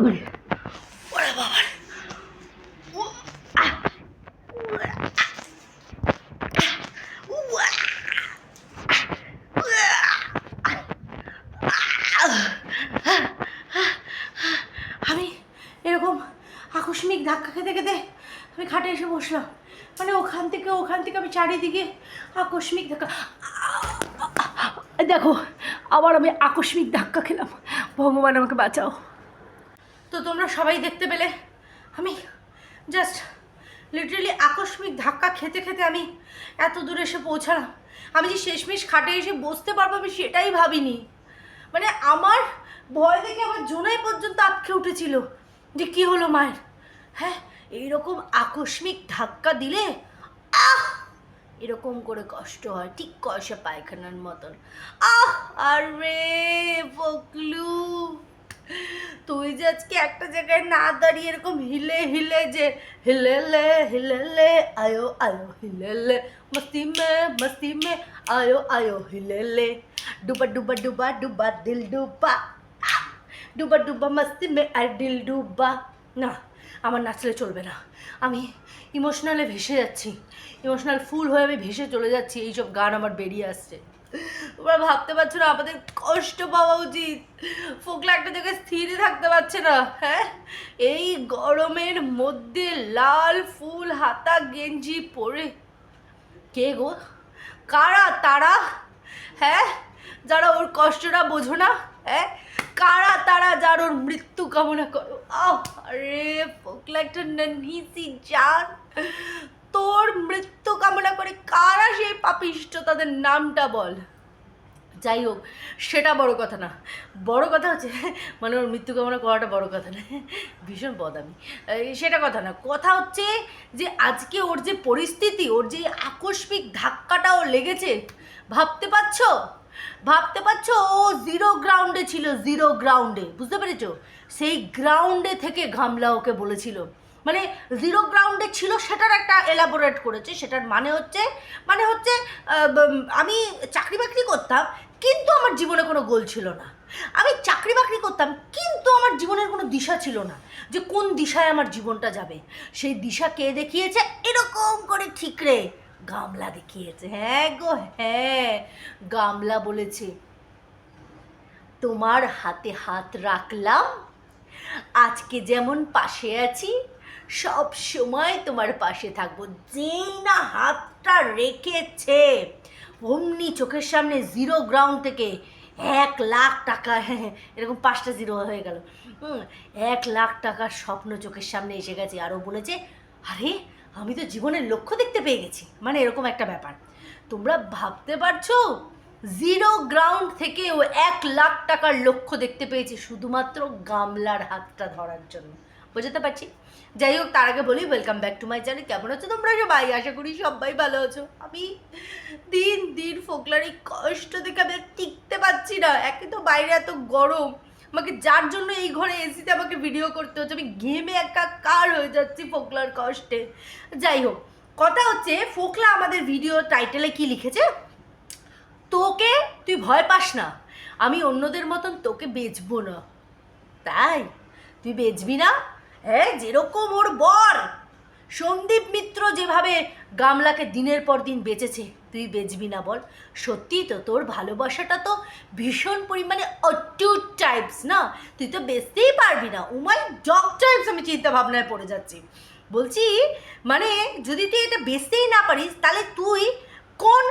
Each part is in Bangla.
বাবারে। ওরে উয়া, আমি এরকম আকস্মিক ধাক্কা খেতে খেতে আমি খাটে এসে বসলাম। মানে ওখান থেকে ওখান থেকে আমি চারিদিকে আকস্মিক ধাক্কা। দেখো আবার আমি আকস্মিক ধাক্কা খেলাম। ভগবান আমাকে বাঁচাও। তো তোমরা সবাই দেখতে পেলে। আমি জাস্ট লিটারালি আকস্মিক ধাক্কা খেতে খেতে আমি এত দূরে এসে পৌঁছালাম। আমি যে শেষমেশ খাটে এসে বসতে পারব আমি সেটাই ভাবিনি। মানে আমার ভয় দেখে আমার জোনাই পর্যন্ত আটকে উঠেছিল যে কি হলো মায়ের। হ্যাঁ এইরকম আকস্মিক ধাক্কা দিলে আহ, এরকম করে কষ্ট হয় ঠিক কষা পায়খানার মতন। আহ, আরে বকলু। তুই যে আজকে একটা জায়গায় না দাঁড়িয়ে এরকম হিলে হিলে যে হিলে লে হিলে লে, আয়ো আয়ো, হিলে লে, মস্তি মে মস্তি মে, আয়ো আয়ো, হিলে লে। ডুবা ডুবা ডুবা ডুবা, দিল ডুবা! ডুবা ডুবা, মস্তি মে, আর দিল ডুবা। না, আমার নাচলে চলবে না। আমি ইমোশনালে ভেসে যাচ্ছি। ইমোশনাল ফুল হয়ে আমি ভেসে চলে যাচ্ছি। এইসব গান আমার বেরিয়ে আসছে। তোমরা ভাবতে পারছ না, আমাদের কষ্ট পাওয়া উচিত। ফোকলা একটা জায়গায় স্থিরই থাকতে পারছে না হ্যাঁ? এই গরমের মধ্যে লাল ফুল, হাতা, গেঞ্জি পরে। কে গো? কারা? তারা? হ্যাঁ? যারা ওর কষ্টটা বোঝো না হ্যাঁ? কারা তারা যার ওর মৃত্যু কামনা করো? আরে, ফোকলা একটা নন্হিসি জান। তোর মৃত্যু কামনা করে কারা সেই পাপিষ্ট? তাদের নামটা বল। যাই হোক সেটা বড় কথা না। বড় কথা হচ্ছে মানে ওর মৃত্যু কামনা করাটা বড় কথা না। ভীষণ বদামি। এই, সেটা কথা না। কথা হচ্ছে যে আজকে ওর যে পরিস্থিতি ওর যে আকস্মিক ধাক্কাটা ওর লেগেছে ভাবতে পারছ? ভাবতে পারছ? ও জিরো গ্রাউন্ডে ছিল জিরো গ্রাউন্ডে। বুঝতে পেরেছ? সেই গ্রাউন্ডে থেকে ঘামলা ওকে বলেছিল। মানে জিরো গ্রাউন্ডে ছিল সেটার একটা এলাবোরেট করেছে, সেটার মানে হচ্ছে মানে হচ্ছে আমি চাকরি বাকরি করতাম, কিন্তু আমার জীবনে কোনো গোল ছিল না। আমি চাকরি বাকরি করতাম, কিন্তু আমার জীবনের কোনো দিশা ছিল না, যে কোন দিশায় আমার জীবনটা যাবে। সেই দিশা কে দেখিয়েছে? এরকম করে ঠিক রে গামলা দেখিয়েছে। হ্যাঁ গো হ্যাঁ গামলা বলেছে, তোমার হাতে হাত রাখলাম, আজকে যেমন পাশে আছি সব সময় তোমার পাশে থাকব। যেই না হাতটা রেখেছে, অমনি চোখের সামনে জিরো গ্রাউন্ড থেকে এক লাখ টাকা, এরকম পাঁচটা জিরো হয়ে গেল। এক লাখ টাকার স্বপ্ন চোখের সামনে এসে গেছে। আরও বলেছে, আরে, আমি তো জীবনের লক্ষ্য দেখতে পেয়ে গেছি। মানে এরকম একটা ব্যাপার। তোমরা ভাবতে পারছ? জিরো গ্রাউন্ড থেকে ও এক লাখ টাকার লক্ষ্য দেখতে পেয়েছে শুধুমাত্র গামলার হাতটা ধরার জন্য। বোঝাতে পারছি। যাই হোক, তার আগে বলি welcome back to my channel কেমন আছো তোমরা সবাই? আশা করি সবাই ভালো আছো। আমি দিন দিন ফোকলার এই কষ্ট দেখে আমি টিকতে পারছি না। একে তো বাইরে এত গরম। আমাকে যার জন্য এই ঘরে এসিতে আমাকে ভিডিও করতে হচ্ছে, আমি ঘেমে একা কার হয়ে যাচ্ছি ফোকলার কষ্টে। যাই হোক, কথা হচ্ছে, ফোকলা আমাদের ভিডিও টাইটেলে কি লিখেছে? তোকে তুই ভয় পাস না। আমি অন্যদের মতন তোকে বেচবো না। তাই? তুই বেচবি না হ্যাঁ যেরকম ওর বর। সন্দীপ মিত্র যেভাবে গামলাকে দিনের পর দিন বেঁচেছে, তুই বেচবি না বল। সত্যি তো, তোর ভালোবাসাটা তো ভীষণ পরিমাণে অটুট টাইপস না? তুই তো বেচতেই পারবি না। উমাই জগ টাইপস আমি চিন্তা ভাবনায় পড়ে যাচ্ছি। বলছি মানে যদি তুই এটা বেচতেই না পারিস, তাহলে তুই কোন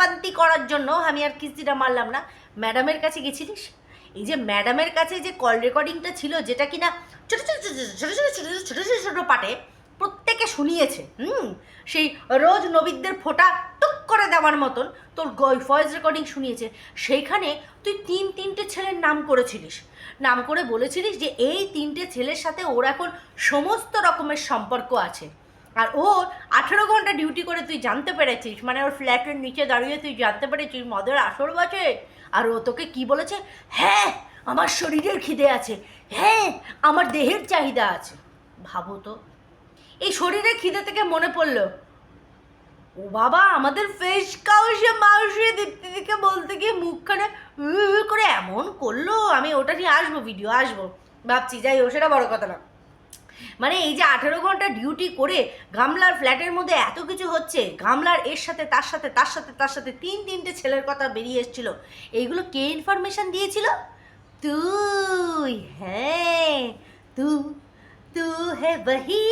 পান্তি করার জন্য, আমি আর কিস্তিটা মারলাম না, ম্যাডামের কাছে গেছিলিস? এই যে ম্যাডামের কাছে যে কল রেকর্ডিংটা ছিল, যেটা কিনা ছোটো ছোটো ছোটো ছোটো ছোটো ছোটো ছোটো ছোটো ছোটো পাটে প্রত্যেকে শুনিয়েছে হুম সেই রোজ নবীদের ফোঁটা টুক করে দেওয়ার মতন তোর ভয়েস রেকর্ডিং শুনিয়েছে সেইখানে তুই তিন তিনটে ছেলের নাম করেছিলিস নাম করে বলেছিলিস যে এই তিনটে ছেলের সাথে ওর এখন সমস্ত রকমের সম্পর্ক আছে আর ওর আঠেরো ঘণ্টা ডিউটি করে তুই জানতে পেরেছিস মানে ওর ফ্ল্যাটের নিচে দাঁড়িয়ে তুই জানতে পেরেছিস মদের আসর বাজে আর ও তোকে কি বলেছে হ্যাঁ আমার শরীরের খিদে আছে। হ্যাঁ আমার দেহের চাহিদা আছে। ভাবো তো। এই শরীরের খিদে থেকে মনে পড়ল। ও বাবা, আমাদের ফেস কাউসে মাউসে দেখতে দেখে বলতে গিয়ে মুখখানে করে এমন করল। আমি ওটা নিয়ে আসব ভিডিও আসব। ভাবছি, যাই হোক, সেটা বড় কথা না। মানে এই যে আঠেরো ঘণ্টা ডিউটি করে গামলার ফ্ল্যাটের মধ্যে এত কিছু হচ্ছে, গামলার এর সাথে, তার সাথে তার সাথে তার সাথে তিন তিনটে ছেলের কথা বেরিয়ে এসেছিল। এইগুলো কে ইনফরমেশন দিয়েছিল? তুই হ্যাঁ তু তু হে বহি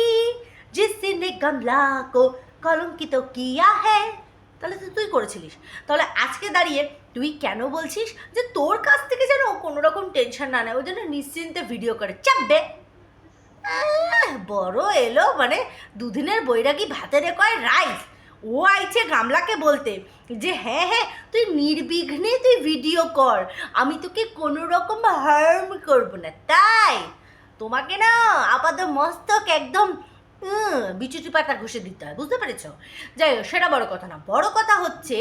জিসনে গামলা কো কলঙ্কিত কিয়া হ্যাঁ তাহলে তো তুই করেছিলিস। তাহলে আজকে দাঁড়িয়ে তুই কেন বলছিস যে তোর কাছ থেকে যেন কোনো রকম টেনশন না নেয়? ওই জন্য নিশ্চিন্তে ভিডিও করে। চাপবে বড় এলো মানে দুদিনের বৈরাগী ভাতে রে কয় রাইস। ও আইছে গামলাকে বলতে যে হ্যাঁ হ্যাঁ তুই নির্বিঘ্নে তুই ভিডিও কর। আমি তোকে কোনো রকম হার্ম করব না। তাই তোমাকে না আপাতত মস্তক একদম বিচুটি পাতা ঘষে দিতে হয়। বুঝতে পেরেছ? যাই হোক, সেটা বড় কথা না। বড় কথা হচ্ছে,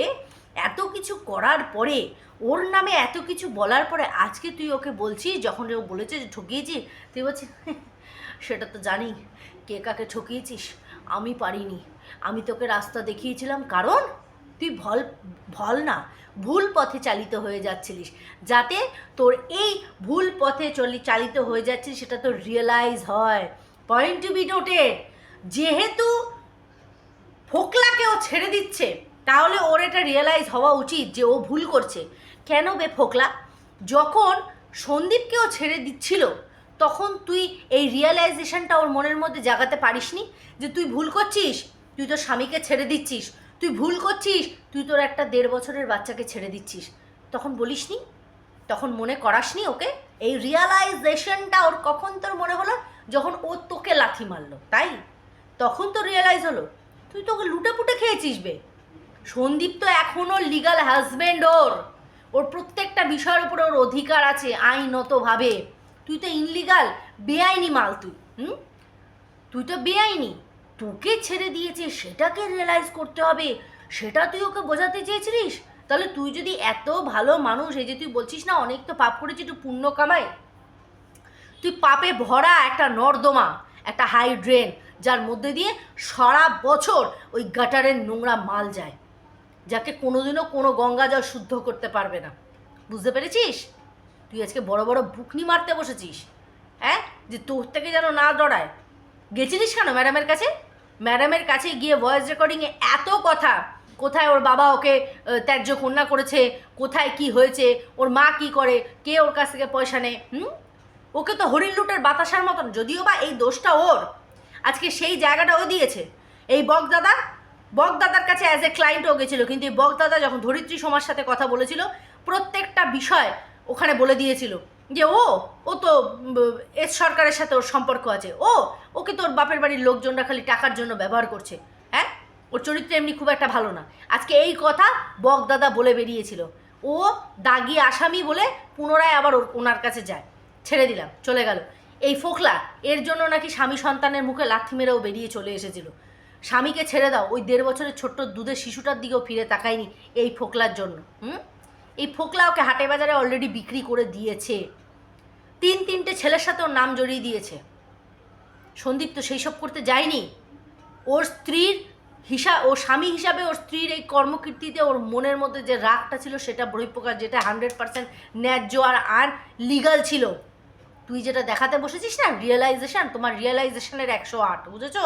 এত কিছু করার পরে, ওর নামে এত কিছু বলার পরে আজকে তুই ওকে বলছিস, যখন ও বলেছে যে ঠকিয়েছি তুই বলছিস সেটা তো জানি। কে কাকে ঠকিয়েছিস? আমি পারিনি। আমি তোকে রাস্তা দেখিয়েছিলাম, কারণ তুই ভল ভল না, ভুল পথে চালিত হয়ে যাচ্ছিলিস। যাতে তোর এই ভুল পথে চলি, চালিত হয়ে যাচ্ছিস সেটা তোর রিয়েলাইজ হয়। পয়েন্ট টু বি নোটেড যেহেতু ফোকলাকেও ছেড়ে দিচ্ছে, তাহলে ওর এটা রিয়েলাইজ হওয়া উচিত যে ও ভুল করছে। কেন বে ফোকলা? যখন সন্দীপকেও ছেড়ে দিচ্ছিল তখন তুই এই রিয়েলাইজেশনটা ওর মনের মধ্যে জাগাতে পারিসনি যে তুই ভুল করছিস, তুই তোর স্বামীকে ছেড়ে দিচ্ছিস, তুই ভুল করছিস, তুই তোর একটা দেড় বছরের বাচ্চাকে ছেড়ে দিচ্ছিস। তখন বলিসনি? তখন মনে করাসনি ওকে? এই রিয়ালাইজেশনটা ওর কখন তোর মনে হলো? যখন ও তোকে লাথি মারলো, তাই? তখন তো রিয়েলাইজ হলো। তুই তোকে লুটে পুটে খেয়েছিস বে। সন্দীপ তো এখনও লিগাল হাজবেন্ড ওর। ওর প্রত্যেকটা বিষয়ের উপরে ওর অধিকার আছে, আইনতভাবে। তুই তো ইনলিগাল বেআইনি মাল তুই, হুম? তুই তো বেআইনি, তোকে ছেড়ে দিয়েছে, সেটাকে রিয়েলাইজ করতে হবে, সেটা তুই ওকে বোঝাতে চেয়েছিলিস? তাহলে তুই যদি এত ভালো মানুষ, এই যে তুই বলছিস না, অনেক তো পাপ করেছিস একটু পুণ্য কামায় তুই পাপে ভরা একটা নর্দমা, একটা হাই ড্রেন যার মধ্যে দিয়ে সারা বছর ওই গাটারের নোংরা মাল যায়, যাকে কোনোদিনও কোনো গঙ্গা জল শুদ্ধ করতে পারবে না। বুঝতে পেরেছিস? তুই আজকে বড় বড় বুকনি মারতে বসেছিস হ্যাঁ? যে তোর থেকে যেন না ডরায় গেছিলিস কেন ম্যাডামের কাছে? ম্যাডামের কাছে গিয়ে ভয়েস রেকর্ডিংয়ে এত কথা, কোথায় ওর বাবা ওকে ত্যায্য কন্যা করেছে, কোথায় কি হয়েছে, ওর মা কি করে, কে ওর কাছ থেকে পয়সা নেয়, হুম? ওকে তো হরিণ লুটের বাতাসার মতন, যদিও বা এই দোষটা ওর, আজকে সেই জায়গাটা ও দিয়েছে। এই বকদাদা বকদাদার কাছে অ্যাজ এ ক্লায়েন্টও গেছিল, কিন্তু এই বকদাদা যখন ধরিত্রী সমার সাথে কথা বলেছিল, প্রত্যেকটা বিষয় ওখানে বলে দিয়েছিল যে, ও ও তো এস সরকারের সাথে ওর সম্পর্ক আছে। ও, ওকে তোর বাপের বাড়ির লোকজনরা খালি টাকার জন্য ব্যবহার করছে। হ্যাঁ? ওর চরিত্র এমনি খুব একটা ভালো না। আজকে এই কথা বকদাদা বলে বেরিয়েছিল। ও দাগি আসামি বলে পুনরায় আবার ওর- ওনার কাছে যায়। ছেড়ে দিলাম, চলে গেল। এই ফোকলা, এর জন্য নাকি স্বামী সন্তানের মুখে লাথি মেরেও বেরিয়ে চলে এসেছিল। স্বামীকে ছেড়ে দাও, ওই দেড় বছরের ছোট্ট দুধের শিশুটার দিকেও ফিরে তাকায়নি এই ফোকলার জন্য। হুম? এই ফোকলা ওকে হাটে বাজারে অলরেডি বিক্রি করে দিয়েছে। তিন তিনটে ছেলের সাথে ওর নাম জড়িয়ে দিয়েছে। সন্দীপ তো সেই সব করতে যায়নি। ওর স্ত্রীর হিসা, ও স্বামী হিসাবে ওর স্ত্রীর এই কর্মকীর্তিতে ওর মনের মধ্যে যে রাগটা ছিল সেটা বহিঃপ্রকাশ, যেটা হান্ড্রেড পার্সেন্ট ন্যায্য আর আর লিগাল ছিল। তুই যেটা দেখাতে বসেছিস না? রিয়েলাইজেশন তোমার রিয়েলাইজেশনের একশো আট, বুঝেছ?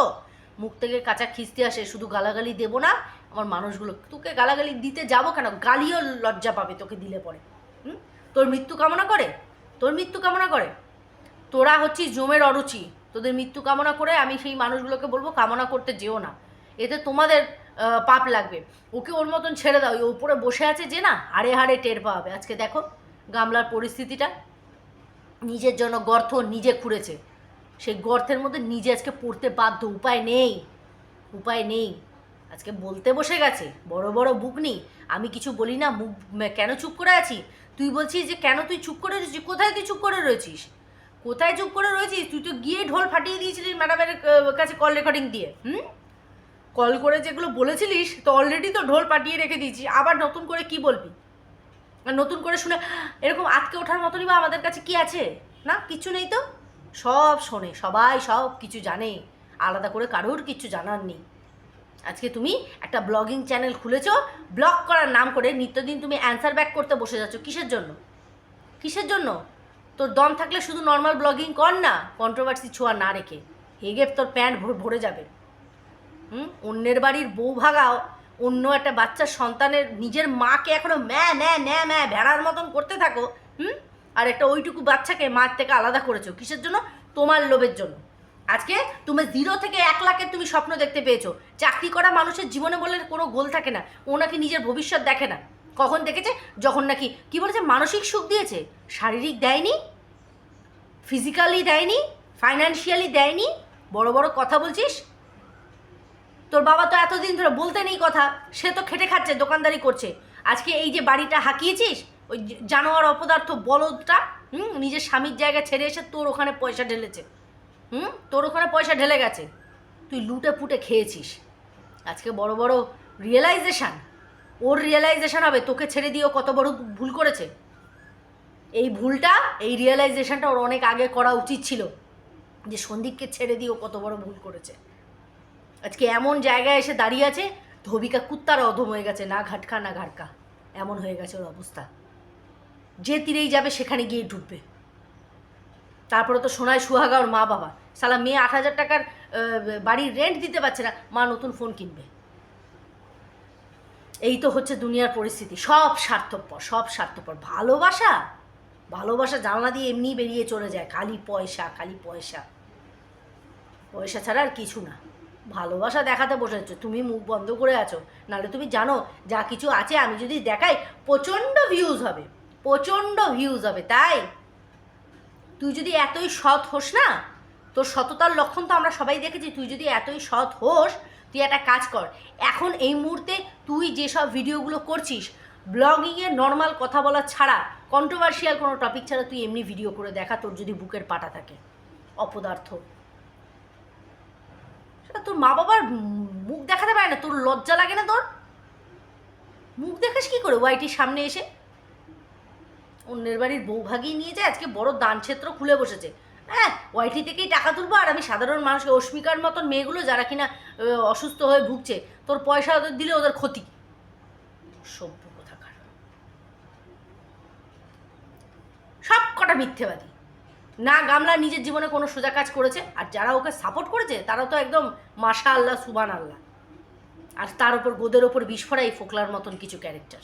মুখ থেকে কাঁচা খিস্তি আসে, শুধু গালাগালি দেবো না আমার মানুষগুলো, তোকে গালাগালি দিতে যাব কেন? গালিও লজ্জা পাবে তোকে দিলে পরে। হুম? তোর মৃত্যু কামনা করে? তোর মৃত্যু কামনা করে? তোরা হচ্ছিস জমের অরুচি। তোদের মৃত্যু কামনা করে আমি সেই মানুষগুলোকে বলব, কামনা করতে যেও না। এতে তোমাদের পাপ লাগবে। ওকে ওর মতন ছেড়ে দাও। ওই উপরে বসে আছে যে না, হাড়ে হাড়ে টের পাবে। আজকে দেখো, গামলার পরিস্থিতিটা নিজের জন্য গর্ত নিজে খুঁড়েছে। সেই গর্তের মধ্যে নিজে আজকে পড়তে বাধ্য। উপায় নেই। উপায় নেই। আজকে বলতে বসে গেছে, বড় বড় বুক নেই। আমি কিছু বলি না, মুখ কেন চুপ করে আছি? তুই বলছিস যে কেন তুই চুপ করে রয়েছিস? কোথায় তুই চুপ করে রয়েছিস? কোথায় চুপ করে রয়েছিস? তুই তো গিয়ে ঢোল ফাটিয়ে দিয়েছিলিস ম্যাডামের কাছে কল রেকর্ডিং দিয়ে, হুম? কল করে যেগুলো বলেছিলিস, তো অলরেডি তো ঢোল পাঠিয়ে রেখে দিয়েছি আবার নতুন করে কি বলবি? নতুন করে শুনে, এরকম আটকে ওঠার মতনই বা আমাদের কাছে কি আছে? না, কিচ্ছু নেই তো? সব শোনে, সবাই সব কিছু জানে। আলাদা করে কারোর কিচ্ছু জানার নেই। আজকে তুমি একটা ব্লগিং চ্যানেল খুলেছো, ব্লগ করার নাম করে নিত্যদিন তুমি অ্যান্সার ব্যাক করতে বসে যাচ্ছ। কিসের জন্য? কিসের জন্য? তোর দম থাকলে শুধু নর্মাল ব্লগিং কর না কন্ট্রোভার্সি ছোঁয়া না রেখে। হেগে তোর প্যান্ট ভর- যাবে। হুম? অন্যের বাড়ির বউ ভাগাও, অন্য একটা বাচ্চার সন্তানের নিজের মাকে এখনও ম্যা ম্যা ন্যা ম্যা ভেড়ার মতন করতে থাকো, হুম? আর একটা ওইটুকু বাচ্চাকে মার থেকে আলাদা করেছ। কিসের জন্য? তোমার লোভের জন্য। আজকে তুমি জিরো থেকে এক লাখের তুমি স্বপ্ন দেখতে পেয়েছ। চাকরি করা মানুষের জীবনে বলে কোনো গোল থাকে না। ও নাকি নিজের ভবিষ্যৎ দেখে না। কখন দেখেছে? যখন নাকি, কি বলেছে, মানসিক সুখ দিয়েছে? শারীরিক দেয়নি? ফিজিক্যালি দেয়নি? ফাইন্যান্সিয়ালি দেয়নি? বড় বড় কথা বলছিস? তোর বাবা তো এতদিন ধরে বলতে নেই কথা। সে তো খেটে খাচ্ছে, দোকানদারি করছে। আজকে এই যে বাড়িটা হাঁকিয়েছিস, ওই জানোয়ার অপদার্থ বলদটা, হুম, নিজের স্বামীর জায়গা ছেড়ে এসে তোর ওখানে পয়সা ঢেলেছে। হুম? তোর ওখানে পয়সা ঢেলে গেছে। তুই লুটে পুটে খেয়েছিস। আজকে বড় বড় রিয়েলাইজেশান ওর রিয়েলাইজেশান হবে, তোকে ছেড়ে দিয়ে ও কত বড় ভুল করেছে। এই ভুলটা, এই রিয়েলাইজেশানটা ওর অনেক আগে করা উচিত ছিল, যে সন্দীপকে ছেড়ে দিয়ে ও কত বড় ভুল করেছে। আজকে এমন জায়গায় এসে দাঁড়িয়ে আছে, ধবিকা কুত্তার অধম হয়ে গেছে, না ঘাটকা না ঘাটকা এমন হয়ে গেছে ওর অবস্থা। যে তীরেই যাবে, সেখানে গিয়ে ঢুকবে। তারপরে তো সোনায় সুহাগা ওর মা বাবা সালা মেয়ে আট হাজার টাকার বাড়ির রেন্ট দিতে পারছে না, মা নতুন ফোন কিনবে। এই তো হচ্ছে দুনিয়ার পরিস্থিতি। সব স্বার্থপর সব স্বার্থপর। ভালোবাসা ভালোবাসা জানলা দিয়ে এমনি বেরিয়ে চলে যায়। খালি পয়সা খালি পয়সা। পয়সা ছাড়া আর কিছু না। ভালোবাসা দেখাতে বসে বসেছো তুমি মুখ বন্ধ করে আছো। নাহলে তুমি জানো, যা কিছু আছে আমি যদি দেখাই, প্রচণ্ড ভিউজ হবে। প্রচণ্ড ভিউজ হবে। তাই? তুই যদি এতই সৎ হোস না তোর সততার লক্ষণ তো আমরা সবাই দেখেছি, তুই যদি এতই সৎ হোস, তুই একটা কাজ কর। এখন এই মুহূর্তে তুই যেসব ভিডিওগুলো করছিস ব্লগিংয়ে নর্মাল কথা বলা ছাড়া কন্ট্রোভার্সিয়াল কোনো টপিক ছাড়া তুই এমনি ভিডিও করে দেখা, তোর যদি বুকের পাটা থাকে, অপদার্থ। সেটা তোর মা বাবার মুখ দেখাতে পারে না, তোর লজ্জা লাগে না তোর? মুখ দেখাস কি করে ওয়াইটির সামনে এসে? অন্যের বাড়ির বউ ভাগিয়ে নিয়ে যায়, আজকে বড় দান ক্ষেত্র খুলে বসেছে। হ্যাঁ ওয়াইটি থেকেই টাকা তুলবো আর আমি সাধারণ মানুষকে অস্মিকার মতন মেয়েগুলো যারা কিনা অসুস্থ হয়ে ভুগছে, তোর পয়সা ওদের দিলে ওদের ক্ষতি। সভ্য কোথাকার। সব কটা মিথ্যেবাদী। না গামলা নিজের জীবনে কোনো সোজা কাজ করেছে, আর যারা ওকে সাপোর্ট করেছে তারা তো একদম মাশা আল্লাহ সুবান আল্লাহ আর তার ওপর গোদের ওপর বিস্ফোরাই ফোকলার মতন কিছু ক্যারেক্টার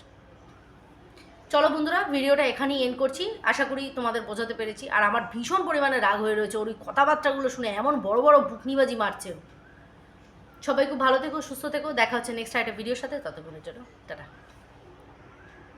চলো বন্ধুরা, ভিডিওটা এখানেই এন্ড করছি। আশা করি তোমাদের বোঝাতে পেরেছি। আর আমার ভীষণ পরিমাণে রাগ হয়ে রয়েছে ওর ওই কথাবার্তাগুলো শুনে, এমন বড় বড় বুকনিবাজি মারছে সবাই খুব ভালো থেকো, সুস্থ থেকো, দেখা হচ্ছে নেক্সট একটা ভিডিওর সাথে, ততক্ষণের জন্য, টাটা।